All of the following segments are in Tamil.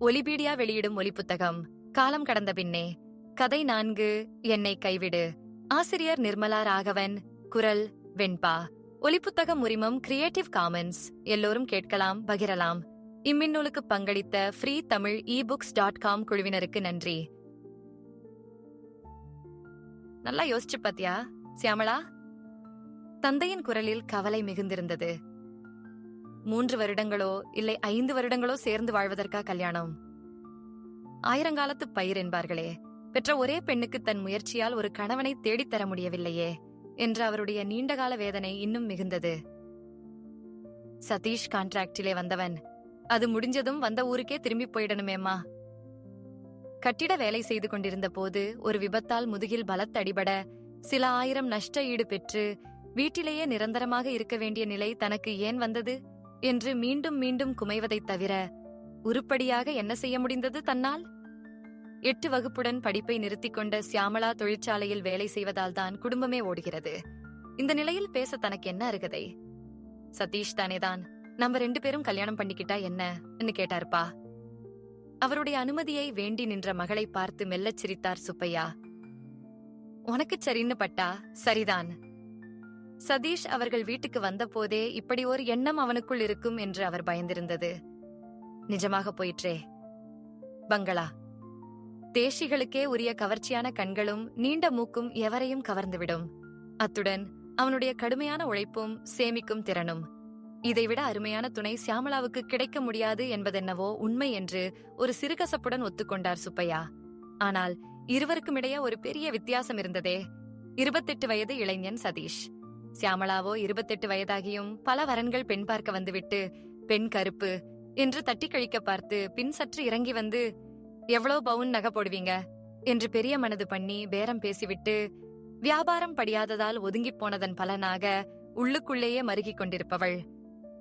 ஒலிபீடியா வெளியிடும் ஒலிப்புத்தகம் காலம் கடந்த பின்னே. கதை நான்கு என்னை கைவிடு. ஆசிரியர் நிர்மலா ராகவன் குரல் வெண்பா. ஒலிப்புத்தகம் உரிமம் கிரியேட்டிவ் காமன்ஸ் எல்லோரும் கேட்கலாம் பகிரலாம். இம்மின்னூலுக்கு பங்களித்த free Tamil e books dot com குழுவினருக்கு நன்றி. நல்லா யோசிச்சு பாத்தியா சியாமளா தந்தையின் குரலில் கவலை மிகுந்திருந்தது. மூன்று வருடங்களோ இல்லை ஐந்து வருடங்களோ சேர்ந்து வாழ்வதற்கா கல்யாணம். ஆயிரங்காலத்து பயிர் என்பார்களே பெற்ற ஒரே பெண்ணுக்கு தன் முயற்சியால் ஒரு கணவனை தேடித்தர முடியவில்லையே என்ற அவருடைய நீண்டகால வேதனை இன்னும் மிகுந்தது. சதீஷ் கான்ட்ராக்டிலே வந்தவன். அது முடிஞ்சதும் வந்த ஊருக்கே திரும்பி போயிடணுமேம்மா. கட்டிட வேலை செய்து கொண்டிருந்த போது ஒரு விபத்தால் முதுகில் பலத்தடிபட சில ஆயிரம் நஷ்ட ஈடு பெற்று வீட்டிலேயே நிரந்தரமாக இருக்க வேண்டிய நிலை தனக்கு ஏன் வந்தது? என்று மீண்டும் மீண்டும் குமைவதைத் தவிர உருப்படியாக என்ன செய்ய முடிந்தது தன்னால்? எட்டு வகுப்புடன் படிப்பை நிறுத்திக் கொண்ட சியாமலா தொழிற்சாலையில் வேலை செய்வதால் தான் குடும்பமே ஓடுகிறது. இந்த நிலையில் பேச தனக்கு என்ன அருகதை? சதீஷ் தானேதான். நம்ம ரெண்டு பேரும் கல்யாணம் பண்ணிக்கிட்டா என்னன்னு கேட்டாருப்பா. அவருடைய அனுமதியை வேண்டி நின்ற மகளை பார்த்து மெல்லச் சிரித்தார் சுப்பையா. உனக்கு சரின்னு பட்டா? சரிதான். சதீஷ் அவர்கள் வீட்டுக்கு வந்தபோதே இப்படி ஒரு எண்ணம் அவனுக்குள் இருக்கும் என்று அவர் பயந்திருந்தது. நிஜமாக போயிற்றே. பங்களா. தேசிகளுக்கே உரிய கவர்ச்சியான கண்களும் நீண்ட மூக்கும் எவரையும் கவர்ந்துவிடும். அத்துடன் அவனுடைய கடுமையான உழைப்பும் சேமிக்கும் திறனும். இதைவிட அருமையான துணை சியாமளாவுக்கு கிடைக்க முடியாது என்பதென்னவோ உண்மை என்று ஒரு சிறுகசப்புடன் ஒத்துக்கொண்டார் சுப்பையா. ஆனால் இருவருக்கும் இடையே ஒரு பெரிய வித்தியாசம் இருந்ததே. இருபத்தெட்டு வயது இளைஞன் சதீஷ். சியாமளாவோ இருபத்தெட்டு வயதாகியும் பல வரன்கள் பெண் பார்க்க வந்துவிட்டு பெண் கருப்பு என்று தட்டி கழிக்க பார்த்து பின் சற்று இறங்கி வந்து எவ்வளோ பவுன் நகை போடுவீங்க? என்று பெரிய மனது பண்ணி பேரம் பேசிவிட்டு வியாபாரம் படியாததால் ஒதுங்கிப் போனதன் பலனாக உள்ளுக்குள்ளேயே மருகிக் கொண்டிருப்பவள்.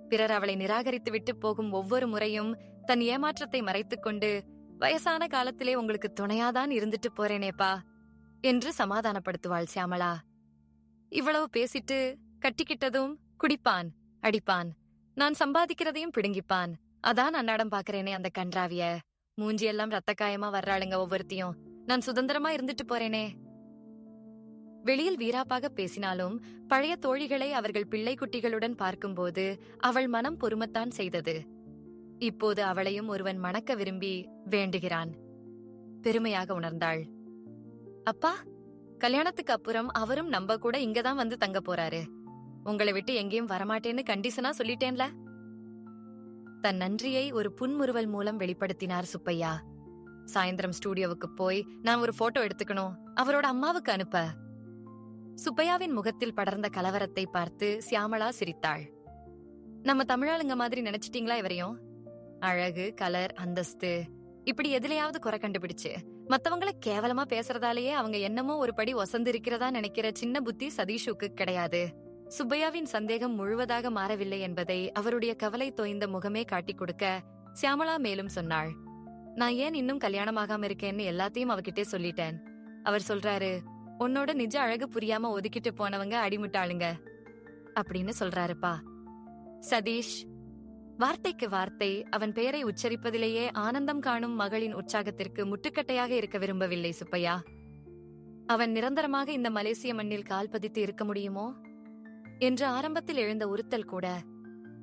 பிறர் அவளை நிராகரித்து விட்டு போகும் ஒவ்வொரு முறையும் தன் ஏமாற்றத்தை மறைத்துக் கொண்டு வயசான காலத்திலே உங்களுக்கு துணையாதான் இருந்துட்டு போறேனேப்பா என்று சமாதானப்படுத்துவாள் சியாமளா இவ்வளவு பேசிட்டு கட்டிக்கிட்டதும் குடிப்பான் அடிப்பான். நான் சம்பாதிக்கிறதையும் பிடுங்கிப்பான். அதான் அன்னாடம் பாக்குறேனே அந்த கன்றாவிய. மூஞ்சியெல்லாம் ரத்த காயமா வர்றாளுங்க ஒவ்வொருத்தையும். நான் சுதந்திரமா இருந்துட்டு போறேனே. வெளியில் வீராப்பாக பேசினாலும் பழைய தோழிகளை அவர்கள் பிள்ளை குட்டிகளுடன் பார்க்கும்போது அவள் மனம் பொறுமத்தான் செய்தது. இப்போது அவளையும் ஒருவன் மணக்க விரும்பி வேண்டுகிறான். பெருமையாக உணர்ந்தாள். அப்பா கல்யாணத்துக்கு அப்புறம் அவரும் நம்ம கூட இங்கதான் வந்து தங்க போறாரு. உங்களை விட்டு எங்கேயும் வரமாட்டேன்னு கண்டிஷனா சொல்லிட்டேன்ல? தன் நன்றியை ஒரு புன்முறுவல் மூலம் வெளிப்படுத்தினார் சுப்பையா. சாயந்தரம் ஸ்டூடியோவுக்கு போய் நான் ஒரு போட்டோ எடுத்துக்கணும் அவரோட அம்மாவுக்கு அனுப்ப. சுப்பையாவின் முகத்தில் படர்ந்த கலவரத்தை பார்த்து சியாமளா சிரித்தாள். நம்ம தமிழாளுங்க மாதிரி நினைச்சிட்டீங்களா இவரையும்? அழகு கலர் அந்தஸ்து இப்படி எதுலயாவது குறை கண்டுபிடிச்சு மத்தவங்கள கேவலமா பேசுறதாலேயே அவங்க என்னமோ ஒரு படி ஒசந்து இருக்கிறதா நினைக்கிற சின்ன புத்தி சதீஷுக்கு கிடையாது. சுப்பையாவின் சந்தேகம் முழுவதாக மாறவில்லை என்பதை அவருடைய கவலை தோய்ந்த முகமே காட்டிக் கொடுக்க சியாமளா மேலும் சொன்னாள். நான் ஏன் இன்னும் கல்யாணமாகாம இருக்கேன்னு எல்லாத்தையும் அவகிட்டே சொல்லிட்டேன். அவர் சொல்றாரு உன்னோட நிஜ அழகு புரியாம ஒதுக்கிட்டு போனவங்க அடிமுட்டாளுங்க. அப்படின்னு சொல்றாருப்பா. சதீஷ் வார்த்தைக்கு வார்த்தை அவன் பெயரை உச்சரிப்பதிலேயே ஆனந்தம் காணும் மகளின் உற்சாகத்திற்கு முட்டுக்கட்டையாக இருக்க விரும்பவில்லை சுப்பையா. அவன் நிரந்தரமாக இந்த மலேசிய மண்ணில் கால் பதித்து இருக்க முடியுமோ? என்று ஆரம்பத்தில் எழுந்த உறுத்தல் கூட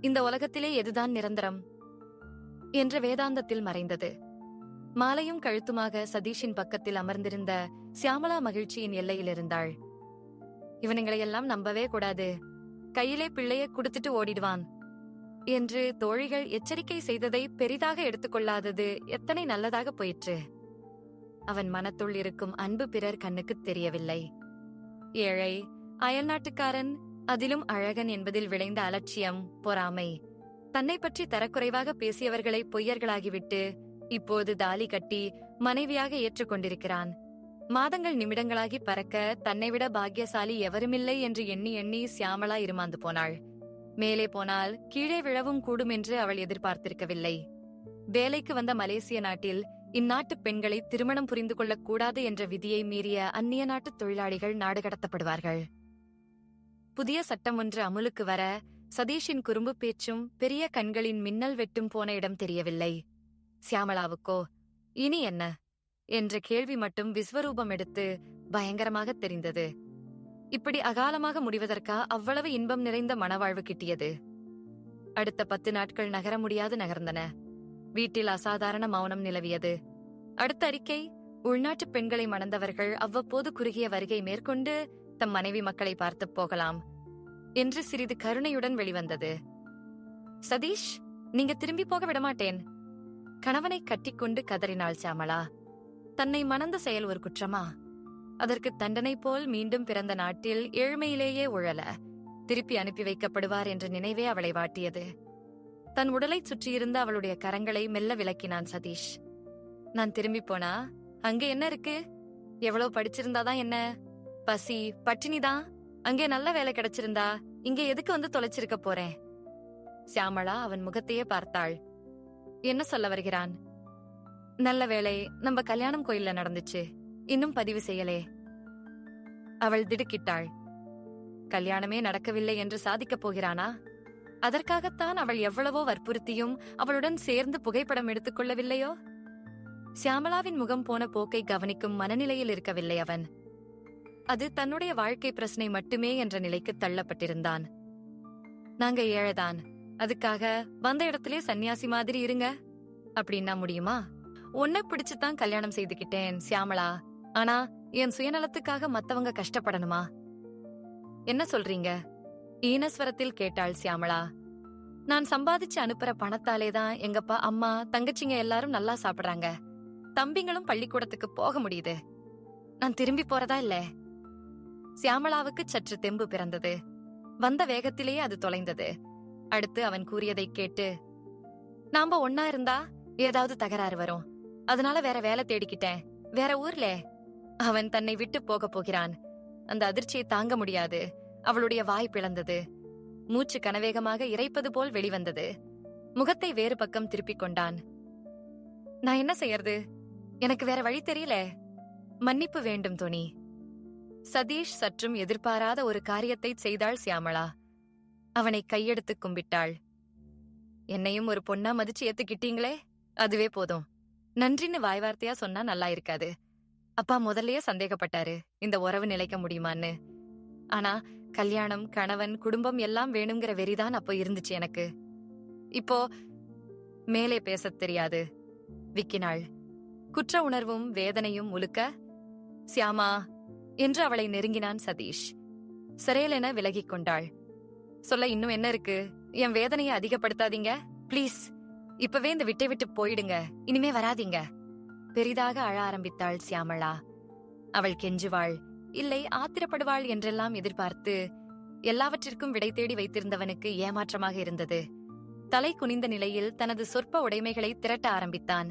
இந்த உலகத்திலே எதுதான் நிரந்தரம்? என்ற வேதாந்தத்தில் மறைந்தது. மாலையும் கழுத்துமாக சதீஷின் பக்கத்தில் அமர்ந்திருந்த சியாமலா மகிழ்ச்சியின் எல்லையில் இருந்தாள். இவனுங்களையெல்லாம் நம்பவே கூடாது. கையிலே பிள்ளைய குடுத்துட்டு ஓடிடுவான். என்று தோழிகள் எச்சரிக்கை செய்ததை பெரிதாக எடுத்துக்கொள்ளாதது எத்தனை நல்லதாக போயிற்று. அவன் மனத்துள் இருக்கும் அன்பு பிறர் கண்ணுக்கு தெரியவில்லை. ஏழை அயல்நாட்டுக்காரன் அதிலும் அழகன் என்பதில் விளைந்த அலட்சியம் பொறாமை. தன்னை பற்றி தரக்குறைவாக பேசியவர்களை பொய்யர்களாகிவிட்டு இப்போது தாலி கட்டி மனைவியாக ஏற்றுக்கொண்டிருக்கிறான் மாதங்கள் நிமிடங்களாகி பறக்க தன்னை விட பாக்கியசாலி எவருமில்லை என்று எண்ணி எண்ணி சியாமளா இருமாந்து போனாள். மேலே போனால் கீழே விழவும் கூடும் என்று அவள் எதிர்பார்த்திருக்கவில்லை. வேலைக்கு வந்த மலேசிய நாட்டில் இந்நாட்டு பெண்களை திருமணம் புரிந்து கொள்ளக் கூடாது என்ற விதியை மீறிய அந்நிய நாட்டு தொழிலாளிகள் நாடு கடத்தப்படுவார்கள். புதிய சட்டம் ஒன்று அமுலுக்கு வர சதீஷின் குறும்பு பேச்சும் பெரிய கண்களின் மின்னல் வெட்டும் போன இடம் தெரியவில்லை. சியாமளாவுக்கோ இனி என்ன? என்ற கேள்வி மட்டும் விஸ்வரூபம் எடுத்து பயங்கரமாக தெரிந்தது. இப்படி அகாலமாக முடிவதற்கா அவ்வளவு இன்பம் நிறைந்த மனவாழ்வு கிட்டியது. அடுத்த பத்து நாட்கள் நகர முடியாது நகர்ந்தன. வீட்டில் அசாதாரண மௌனம் நிலவியது. அடுத்த அறிக்கை உள்நாட்டு பெண்களை மணந்தவர்கள் அவ்வப்போது குறுகிய வருகை மேற்கொண்டு தம் மனைவி மக்களை பார்த்து போகலாம் என்று சிறிது கருணையுடன் வெளிவந்தது. சதீஷ் நீங்க திரும்பி போக விடமாட்டேன். கணவனை கட்டிக்கொண்டு கதறினாள் சாமலா தன்னை மணந்த செயல் ஒரு குற்றமா? அதற்கு தண்டனை போல் மீண்டும் பிறந்த நாட்டில் ஏழ்மையிலேயே உழல திருப்பி அனுப்பி வைக்கப்படுவார் என்ற நினைவே அவளை வாட்டியது. தன் உடலைச் சுற்றியிருந்த அவளுடைய கரங்களை மெல்ல விளக்கினான் சதீஷ். நான் திரும்பி போனா? அங்க என்ன இருக்கு? எவ்வளவு படிச்சிருந்தாதான் என்ன? பசி பட்டினிதான் அங்கே நல்ல வேலை கிடைச்சிருந்தா? இங்க எதுக்கு வந்து தொலைச்சிருக்க போறேன்? சியாமளா அவன் முகத்தையே பார்த்தாள். என்ன சொல்ல வருகிறான்? நல்ல வேலை நம்ம கல்யாணம் கோயில்ல நடந்துச்சு. இன்னும் பதிவு செய்யலே. அவள் திடுக்கிட்டாள். கல்யாணமே நடக்கவில்லை என்று சாதிக்கப் போகிறானா? அதற்காகத்தான் அவள் எவ்வளவோ வற்புறுத்தியும் அவளுடன் சேர்ந்து புகைப்படம் எடுத்துக் கொள்ளவில்லையோ? சியாமலாவின் முகம் போன போக்கை கவனிக்கும் மனநிலையில் இருக்கவில்லை அவன். அது தன்னுடைய வாழ்க்கை பிரச்சனை மட்டுமே என்ற நிலைக்கு தள்ளப்பட்டிருந்தான். நாங்க ஏழைதான். அதுக்காக வந்த இடத்திலே சன்னியாசி மாதிரி இருங்க. அப்படின்னா முடியுமா? உன்னை பிடிச்சுதான் கல்யாணம் செய்துகிட்டேன் சியாமலா ஆனா என் சுயநலத்துக்காக மத்தவங்க கஷ்டப்படணுமா? என்ன சொல்றீங்க? ஈனஸ்வரத்தில் கேட்டாள் சியாமளா. நான் சம்பாதிச்சு அனுப்புற பணத்தாலே தான் எங்கப்பா அம்மா தங்கச்சிங்க எல்லாரும் நல்லா சாப்பிடுறாங்க. தம்பிங்களும் பள்ளிக்கூடத்துக்கு போக முடியுது. நான் திரும்பி போறதா இல்ல? சியாமளாவுக்கு சற்று தெம்பு பிறந்தது. வந்த வேகத்திலேயே அது தொலைந்தது. அடுத்து அவன் கூறியதை கேட்டு நாம ஒன்னா இருந்தா ஏதாவது தகராறு வரும். அதனால வேற வேலை தேடிக்கிட்டேன். வேற ஊர்ல? அவன் தன்னை விட்டு போக போகிறான். அந்த அதிர்ச்சியை தாங்க முடியாது. அவளுடைய வாய் பிளந்தது. மூச்சு கனவேகமாக இறைப்பது போல் வெளிவந்தது. முகத்தை வேறு பக்கம் திருப்பிக் கொண்டான். நான் என்ன செய்யறது? எனக்கு வேற வழி தெரியல. மன்னிப்பு வேண்டும் துணி. சதீஷ் சற்றும் எதிர்பாராத ஒரு காரியத்தை செய்தாள் சியாமளா. அவனை கையெடுத்து கும்பிட்டாள். என்னையும் ஒரு பொண்ணா மதிச்சு ஏத்துக்கிட்டீங்களே? அதுவே போதும். நன்றின்னு வாய் வார்த்தையா சொன்னா நல்லா இருக்காது. அப்பா முதல்லயே சந்தேகப்பட்டாரு இந்த உறவு நிலைக்க முடியுமான்னு. ஆனா கல்யாணம் கணவன் குடும்பம் எல்லாம் வேணுங்கிற வெறிதான் அப்போ இருந்துச்சு எனக்கு. இப்போ மேலே பேசத் தெரியாது. விக்கினாள். குற்ற உணர்வும் வேதனையும் முழுக்க சியாமா என்று அவளை நெருங்கினான் சதீஷ். சிறையலென விலகிக் கொண்டாள். சொல்ல இன்னும் என்ன இருக்கு? என் வேதனையை அதிகப்படுத்தாதீங்க. ப்ளீஸ். இப்பவே இந்த விட்டை விட்டு போயிடுங்க. இனிமே வராதீங்க. பெரிதாக அழ ஆரம்பித்தாள் சியாமளா. அவள் கெஞ்சுவாள் இல்லை ஆத்திரப்படுவாள் என்றெல்லாம் எதிர்பார்த்து எல்லாவற்றிற்கும் விடை தேடி வைத்திருந்தவனுக்கு ஏமாற்றமாக இருந்தது. தலை குனிந்த நிலையில் தனது சொற்ப உடைமைகளை திரட்ட ஆரம்பித்தான்.